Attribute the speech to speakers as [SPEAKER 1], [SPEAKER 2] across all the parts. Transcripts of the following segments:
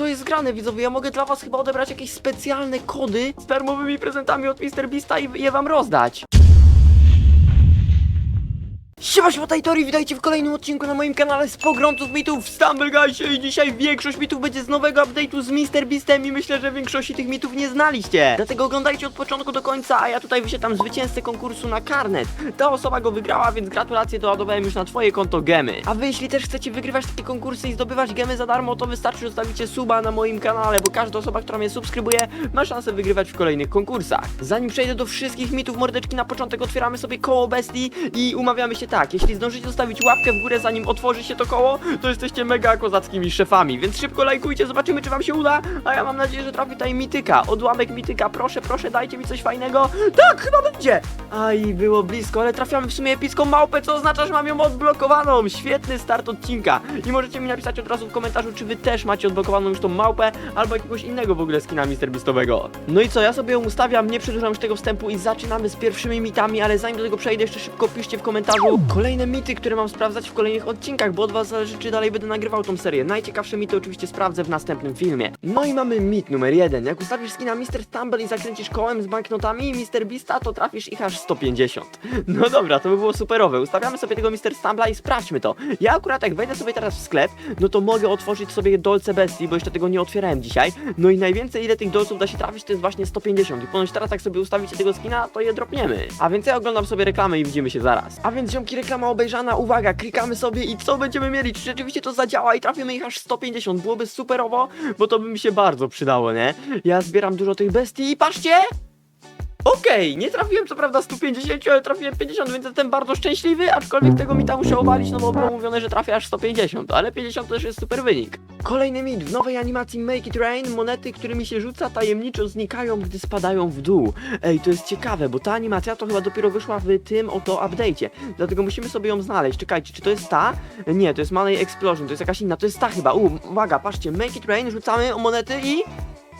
[SPEAKER 1] co jest grane, widzowie? Ja mogę dla was chyba odebrać jakieś specjalne kody z darmowymi prezentami od MrBeasta i je wam rozdać. Siema, siema, Tajtori, witajcie w kolejnym odcinku na moim kanale z pogromców mitów w Stumble Guysie i dzisiaj większość mitów będzie z nowego update'u z MrBeastem i myślę, że większości tych mitów nie znaliście. Dlatego oglądajcie od początku do końca, a ja tutaj wyświetlam zwycięzcę konkursu na karnet. Ta osoba go wygrała, więc gratulacje doładowałem już na twoje konto gemy. A wy jeśli też chcecie wygrywać takie konkursy i zdobywać gemy za darmo, to wystarczy, że zostawicie suba na moim kanale, bo każda osoba, która mnie subskrybuje, ma szansę wygrywać w kolejnych konkursach. Zanim przejdę do wszystkich mitów mordeczki, na początek otwieramy sobie koło bestii i umawiamy się tak, jeśli zdążycie zostawić łapkę w górę zanim otworzy się to koło, to jesteście mega kozackimi szefami, więc szybko lajkujcie, zobaczymy czy wam się uda, a ja mam nadzieję, że trafi tutaj mityka, odłamek mityka, proszę, proszę, dajcie mi coś fajnego, tak, chyba będzie! Aj, było blisko, ale trafiamy w sumie epicką małpę, co oznacza, że mam ją odblokowaną, świetny start odcinka i możecie mi napisać od razu w komentarzu, czy wy też macie odblokowaną już tą małpę, albo jakiegoś innego w ogóle skina MrBeastowego. No i co, ja sobie ją ustawiam, nie przedłużam już tego wstępu i zaczynamy z pierwszymi mitami, ale zanim do tego przejdę, jeszcze szybko piszcie w komentarzu kolejne mity, które mam sprawdzać w kolejnych odcinkach, bo od was zależy, czy dalej będę nagrywał tą serię. Najciekawsze mity oczywiście sprawdzę w następnym filmie. No i mamy mit numer jeden. Jak ustawisz skina Mr. Stumble i zakręcisz kołem z banknotami Mr. Beasta, to trafisz ich aż 150. No dobra, to by było superowe. Ustawiamy sobie tego Mr. Stumbla i sprawdźmy to. Ja akurat jak wejdę sobie teraz w sklep, no to mogę otworzyć sobie dolce bestii, bo jeszcze tego nie otwierałem dzisiaj. No i najwięcej ile tych dolców da się trafić, to jest właśnie 150. I ponoć teraz jak sobie ustawicie tego skina, to je dropniemy. A więc ja oglądam sobie reklamę i widzimy się zaraz. A więc ziomki, reklama obejrzana, uwaga, klikamy sobie i co będziemy mieli? Czy rzeczywiście to zadziała i trafimy ich aż 150? Byłoby superowo, bo to by mi się bardzo przydało, nie? Ja zbieram dużo tych bestii i patrzcie! Okej, nie trafiłem co prawda 150, ale trafiłem 50, więc jestem bardzo szczęśliwy, aczkolwiek tego mi tam musiał obalić, no bo było mówione, że trafię aż 150, ale 50 to też jest super wynik. Kolejny mit, w nowej animacji Make It Rain monety, którymi się rzuca tajemniczo znikają, gdy spadają w dół. Ej, to jest ciekawe, bo ta animacja to chyba dopiero wyszła w tym oto update'cie, dlatego musimy sobie ją znaleźć. Czekajcie, czy to jest ta? Nie, to jest Money Explosion, to jest jakaś inna, to jest ta chyba. U, uwaga, patrzcie, Make It Rain, rzucamy o monety i...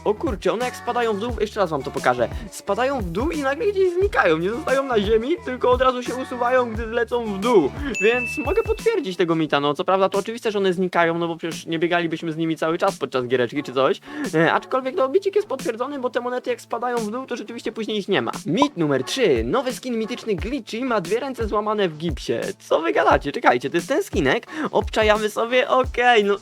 [SPEAKER 1] O kurczę, one jak spadają w dół, jeszcze raz wam to pokażę. Spadają w dół i nagle gdzieś znikają. Nie zostają na ziemi, tylko od razu się usuwają, gdy lecą w dół. Więc mogę potwierdzić tego mita. No co prawda to oczywiste, że one znikają, no bo przecież nie biegalibyśmy z nimi cały czas podczas giereczki czy coś. E, aczkolwiek no bicik jest potwierdzony, bo te monety jak spadają w dół, to rzeczywiście później ich nie ma. Mit numer 3. Nowy skin mityczny Glitchy ma dwie ręce złamane w gipsie. Co wy gadacie? Czekajcie, to jest ten skinek. Obczajamy sobie, okej, no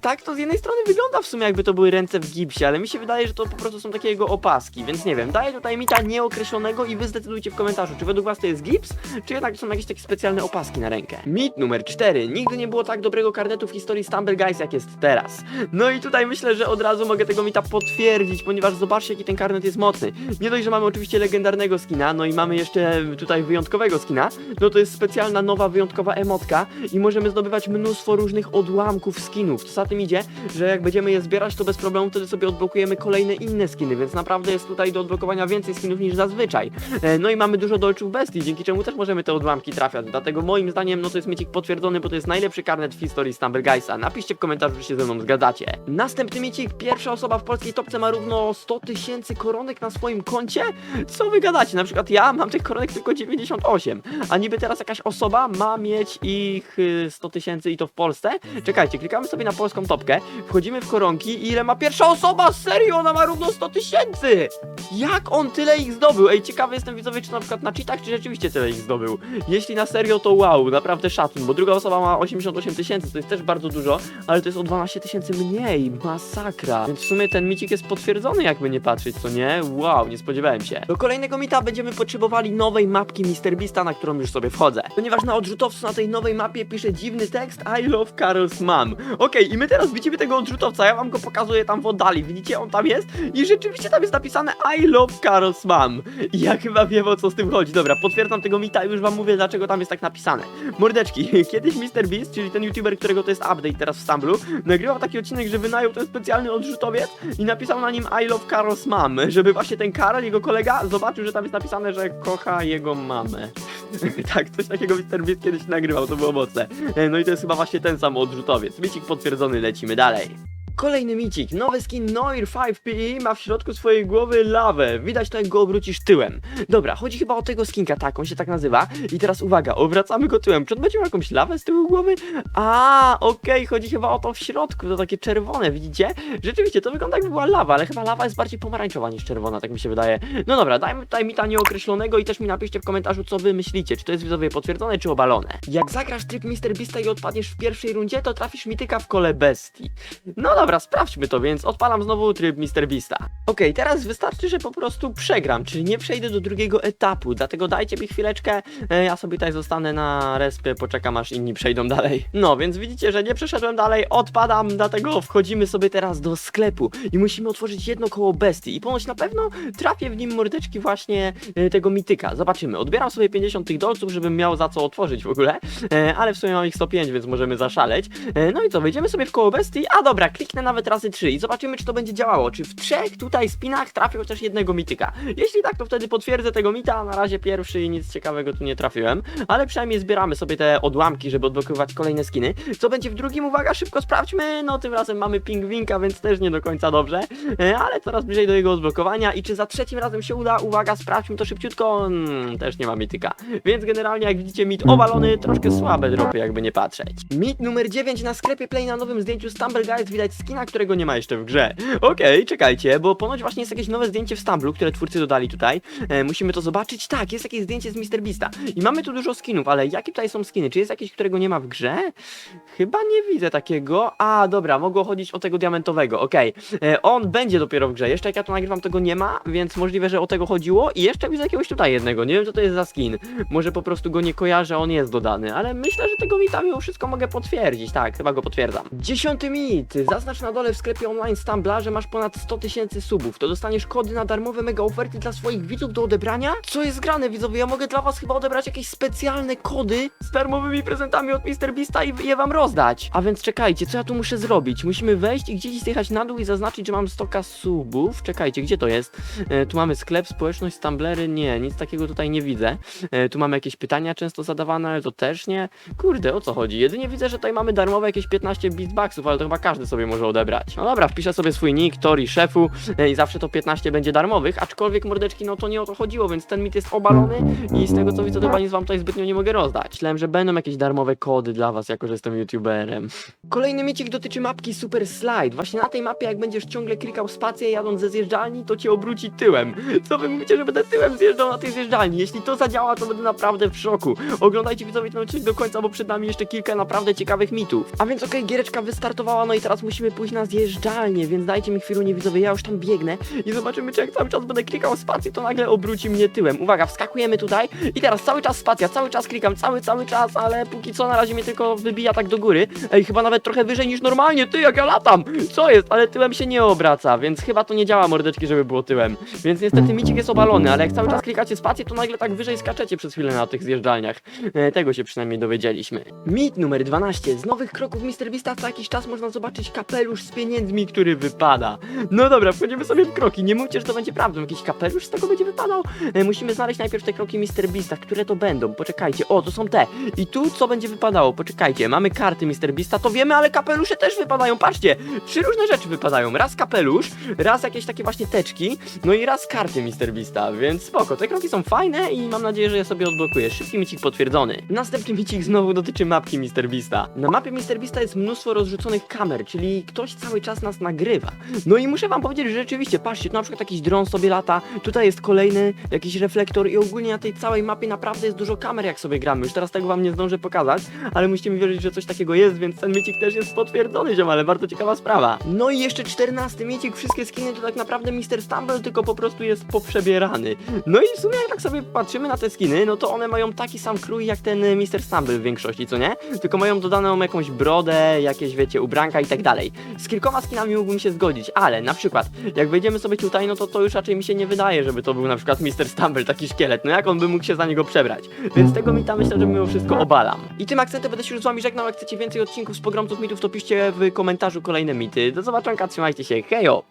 [SPEAKER 1] tak to z jednej strony wygląda w sumie jakby to były ręce w gipsie, ale mi się wydaje, że to po prostu są takie jego opaski, więc nie wiem, daję tutaj mita nieokreślonego i wy zdecydujcie w komentarzu, czy według was to jest gips, czy jednak są jakieś takie specjalne opaski na rękę. Mit numer 4. Nigdy nie było tak dobrego karnetu w historii Stumble Guys jak jest teraz. No i tutaj myślę, że od razu mogę tego mita potwierdzić, ponieważ zobaczcie jaki ten karnet jest mocny. Nie dość, że mamy oczywiście legendarnego skina, no i mamy jeszcze tutaj wyjątkowego skina, no to jest specjalna nowa wyjątkowa emotka i możemy zdobywać mnóstwo różnych odłamków skinów. Co za tym idzie, że jak będziemy je zbierać, to bez problemu wtedy sobie odblokujemy kolejne inne skiny, więc naprawdę jest tutaj do odblokowania więcej skinów niż zazwyczaj. E, No i mamy dużo dolczów bestii, dzięki czemu też możemy te odłamki trafiać. Dlatego moim zdaniem, no to jest micik potwierdzony, bo to jest najlepszy karnet w historii Stumble Guysa. Napiszcie w komentarzu, czy się ze mną zgadzacie. Następny micik, pierwsza osoba w polskiej topce ma równo 100 tysięcy koronek na swoim koncie? Co wy gadacie? Na przykład ja mam tych koronek tylko 98, a niby teraz jakaś osoba ma mieć ich y, 100 tysięcy i to w Polsce? Czekajcie, klikamy sobie na polską topkę, wchodzimy w koronki i ile ma pierwsza osoba? Serio, ona ma równo 100 tysięcy! Jak on tyle ich zdobył? Ej, ciekawy jestem widzowie, czy na przykład na cheatach, czy rzeczywiście tyle ich zdobył. Jeśli na serio, to wow, naprawdę szacun, bo druga osoba ma 88 tysięcy, to jest też bardzo dużo, ale to jest o 12 tysięcy mniej, masakra. Więc w sumie ten micik jest potwierdzony, jakby nie patrzeć, co nie? Wow, nie spodziewałem się. Do kolejnego mita będziemy potrzebowali nowej mapki MrBeasta, na którą już sobie wchodzę. Ponieważ na odrzutowcu na tej nowej mapie pisze dziwny tekst I love Carol's mom. Okej, i my teraz widzimy tego odrzutowca, ja wam go pokazuję tam w oddali, widzicie, on tam jest i rzeczywiście tam jest napisane I love Carol's mom. I ja chyba wiem o co z tym chodzi. Dobra, potwierdzam tego mita i już wam mówię, dlaczego tam jest tak napisane. Mordeczki, kiedyś MrBeast, czyli ten youtuber, którego to jest update teraz w Stumblu, nagrywał taki odcinek, że wynajął ten specjalny odrzutowiec i napisał na nim I love Carol's mom, żeby właśnie ten Karol, jego kolega, zobaczył, że tam jest napisane, że kocha jego mamę. tak, coś takiego Mr. Beast kiedyś nagrywał, to było mocne. E, No i to jest chyba właśnie ten sam odrzutowiec. Micik potwierdzony, lecimy dalej. Kolejny micik, nowy skin Noir 5PE ma w środku swojej głowy lawę. Widać to jak go obrócisz tyłem. Dobra, chodzi chyba o tego skinka, tak, on się tak nazywa. I teraz uwaga, obracamy go tyłem. Czy on będzie miał jakąś lawę z tyłu głowy? A, okej, chodzi chyba o to w środku, to takie czerwone, widzicie? Rzeczywiście, to wygląda jakby była lawa, ale chyba lawa jest bardziej pomarańczowa niż czerwona, tak mi się wydaje. No dobra, dajmy tutaj mita nieokreślonego i też mi napiszcie w komentarzu, co wy myślicie, czy to jest widzowie potwierdzone, czy obalone. Jak zagrasz tryb Mr. Beasta i odpadniesz w pierwszej rundzie, to trafisz mityka w kole bestii. No dobra, sprawdźmy to, więc odpalam znowu tryb Mr. Beasta. Okej, teraz wystarczy, że po prostu przegram, czyli nie przejdę do drugiego etapu, dlatego dajcie mi chwileczkę, e, ja sobie tutaj zostanę na respie, poczekam aż inni przejdą dalej. No, więc widzicie, że nie przeszedłem dalej, odpadam, dlatego wchodzimy sobie teraz do sklepu i musimy otworzyć jedno koło bestii i ponoć na pewno trafię w nim mordeczki właśnie e, tego mityka. Zobaczymy, odbieram sobie 50 tych dolców, żebym miał za co otworzyć w ogóle, e, ale w sumie mam ich 105, więc możemy zaszaleć. No i co, wejdziemy sobie w koło bestii, a dobra, kliknę nawet razy 3 i zobaczymy, czy to będzie działało, czy w trzech tutaj spinach trafię chociaż jednego mityka. Jeśli tak, to wtedy potwierdzę tego mita, na razie pierwszy i nic ciekawego tu nie trafiłem, ale przynajmniej zbieramy sobie te odłamki, żeby odblokować kolejne skiny. Co będzie w drugim, uwaga, szybko sprawdźmy, no tym razem mamy pingwinka, więc też nie do końca dobrze, e, ale coraz bliżej do jego odblokowania. I czy za trzecim razem się uda, uwaga, sprawdźmy to szybciutko, mm, też nie ma mityka, więc generalnie jak widzicie mit owalony, troszkę słabe dropy, jakby nie patrzeć. Mit numer 9 na sklepie Play na nowym zdjęciu Stumble Guys widać skina, którego nie ma jeszcze w grze. Okej, czekajcie, bo ponoć właśnie jest jakieś nowe zdjęcie w Stumblu, które twórcy dodali tutaj. E, musimy to zobaczyć. Tak, jest jakieś zdjęcie z Mr. Beasta. I mamy tu dużo skinów, ale jakie tutaj są skiny? Czy jest jakieś, którego nie ma w grze? Chyba nie widzę takiego. A, dobra, mogło chodzić o tego diamentowego, okej. E, On będzie dopiero w grze. Jeszcze jak ja to nagrywam, tego nie ma, więc możliwe, że o tego chodziło. I jeszcze widzę jakiegoś tutaj jednego. Nie wiem, co to jest za skin. Może po prostu go nie kojarzę, on jest dodany, ale myślę, że tego mita mimo wszystko mogę potwierdzić. Tak, chyba go potwierdzam. Dziesiąty mit. Zaznacz na dole w sklepie online Stumbla, że masz ponad 100 tysięcy subów. To dostaniesz kody na darmowe mega oferty dla swoich widzów do odebrania? Co jest grane, widzowie? Ja mogę dla was chyba odebrać jakieś specjalne kody z darmowymi prezentami od Mr. Beasta i je wam rozdać. A więc czekajcie, co ja tu muszę zrobić? Musimy wejść i gdzieś zjechać na dół i zaznaczyć, że mam 100k subów. Czekajcie, gdzie to jest? E, tu mamy sklep, społeczność, Stumblery. Nie, nic takiego tutaj nie widzę. E, tu mamy jakieś pytania często zadawane, ale to też nie. Kurde, o co chodzi? Jedynie widzę, że tutaj mamy darmowe jakieś 15 beatboxów, ale to chyba każdy sobie może odebrać. No dobra, wpiszę sobie swój nick, Tori, szefu e, i zawsze to 15 będzie darmowych, aczkolwiek mordeczki, no to nie o to chodziło, więc ten mit jest obalony i z tego co widzę, to chyba nic wam tutaj zbytnio nie mogę rozdać. Myślałem, że będą jakieś darmowe kody dla was, jako że jestem youtuberem. Kolejny micik dotyczy mapki Super Slide. Właśnie na tej mapie, jak będziesz ciągle klikał spację jadąc ze zjeżdżalni, to cię obróci tyłem. Co wy mówicie, że będę tyłem zjeżdżał na tej zjeżdżalni? Jeśli to zadziała, to będę naprawdę w szoku. Oglądajcie widzowie ten odcinek do końca, bo przed nami jeszcze kilka naprawdę ciekawych mitów. A więc okej, giereczka wystartowała, no i teraz musimy pójść na zjeżdżalnię, więc dajcie mi chwilę, widzowie, ja już tam biegnę i zobaczymy, czy jak cały czas będę klikał spację, to nagle obróci mnie tyłem. Uwaga, wskakujemy tutaj i teraz cały czas spacja, cały czas klikam, cały, cały czas, ale póki co na razie mnie tylko wybija tak do góry. Ej, chyba nawet trochę wyżej niż normalnie, ty, jak ja latam! Co jest? Ale tyłem się nie obraca, więc chyba to nie działa mordeczki, żeby było tyłem. Więc niestety micik jest obalony, ale jak cały czas klikacie spację, to nagle tak wyżej skaczecie przez chwilę na tych zjeżdżalniach. E, tego się przynajmniej dowiedzieliśmy. Mit numer 12. Z nowych kroków Mr. Beasta co jakiś czas można zobaczyć kapelusz z pieniędzmi, który wypada. No dobra, wchodzimy sobie w kroki. Nie mówcie, że to będzie prawdą. Jakiś kapelusz z tego będzie wypadał. E, musimy znaleźć najpierw te kroki Mr. Beasta, które to będą. Poczekajcie. O, to są te. I tu co będzie wypadało? Poczekajcie. Mamy karty Mr. Beasta, to wiemy, ale kapelusze też wypadają. Patrzcie, trzy różne rzeczy wypadają. Raz kapelusz, raz jakieś takie właśnie teczki, no i raz karty Mr. Beasta, więc spoko. Te kroki są fajne i mam nadzieję, że je sobie odblokuję. Szybki micik potwierdzony. Następny micik znowu dotyczy mapki Mr. Beasta. Na mapie Mr. Beasta jest mnóstwo rozrzuconych kamer, czyli ktoś cały czas nas nagrywa. No i muszę wam powiedzieć, że rzeczywiście, patrzcie, tu na przykład jakiś dron sobie lata, tutaj jest kolejny jakiś reflektor i ogólnie na tej całej mapie naprawdę jest dużo kamer, jak sobie gramy. Już teraz tego wam nie zdążę pokazać, ale musicie mi wierzyć, że coś takiego jest, więc ten micik też jest potwierdzony, ziom, ale bardzo ciekawa sprawa. No i jeszcze czternasty micik, wszystkie skiny to tak naprawdę Mr. Stumble, tylko po prostu jest poprzebierany. No i w sumie jak tak sobie patrzymy na te skiny, no to one mają taki sam krój jak ten Mr. Stumble w większości, co nie? Tylko mają dodaną jakąś brodę, jakieś wiecie, ubranka i tak dalej. Z kilkoma skinami mógłbym się zgodzić, ale na przykład jak wejdziemy sobie tutaj, no to to już raczej mi się nie wydaje, żeby to był na przykład Mr. Stumble, taki szkielet. No jak on by mógł się za niego przebrać? Więc tego mita myślę, że mimo wszystko obalam. I tym akcentem będę się już z wami żegnał. Jak chcecie więcej odcinków z pogromców mitów, to piszcie w komentarzu kolejne mity. Do zobaczenia, trzymajcie się, hejo!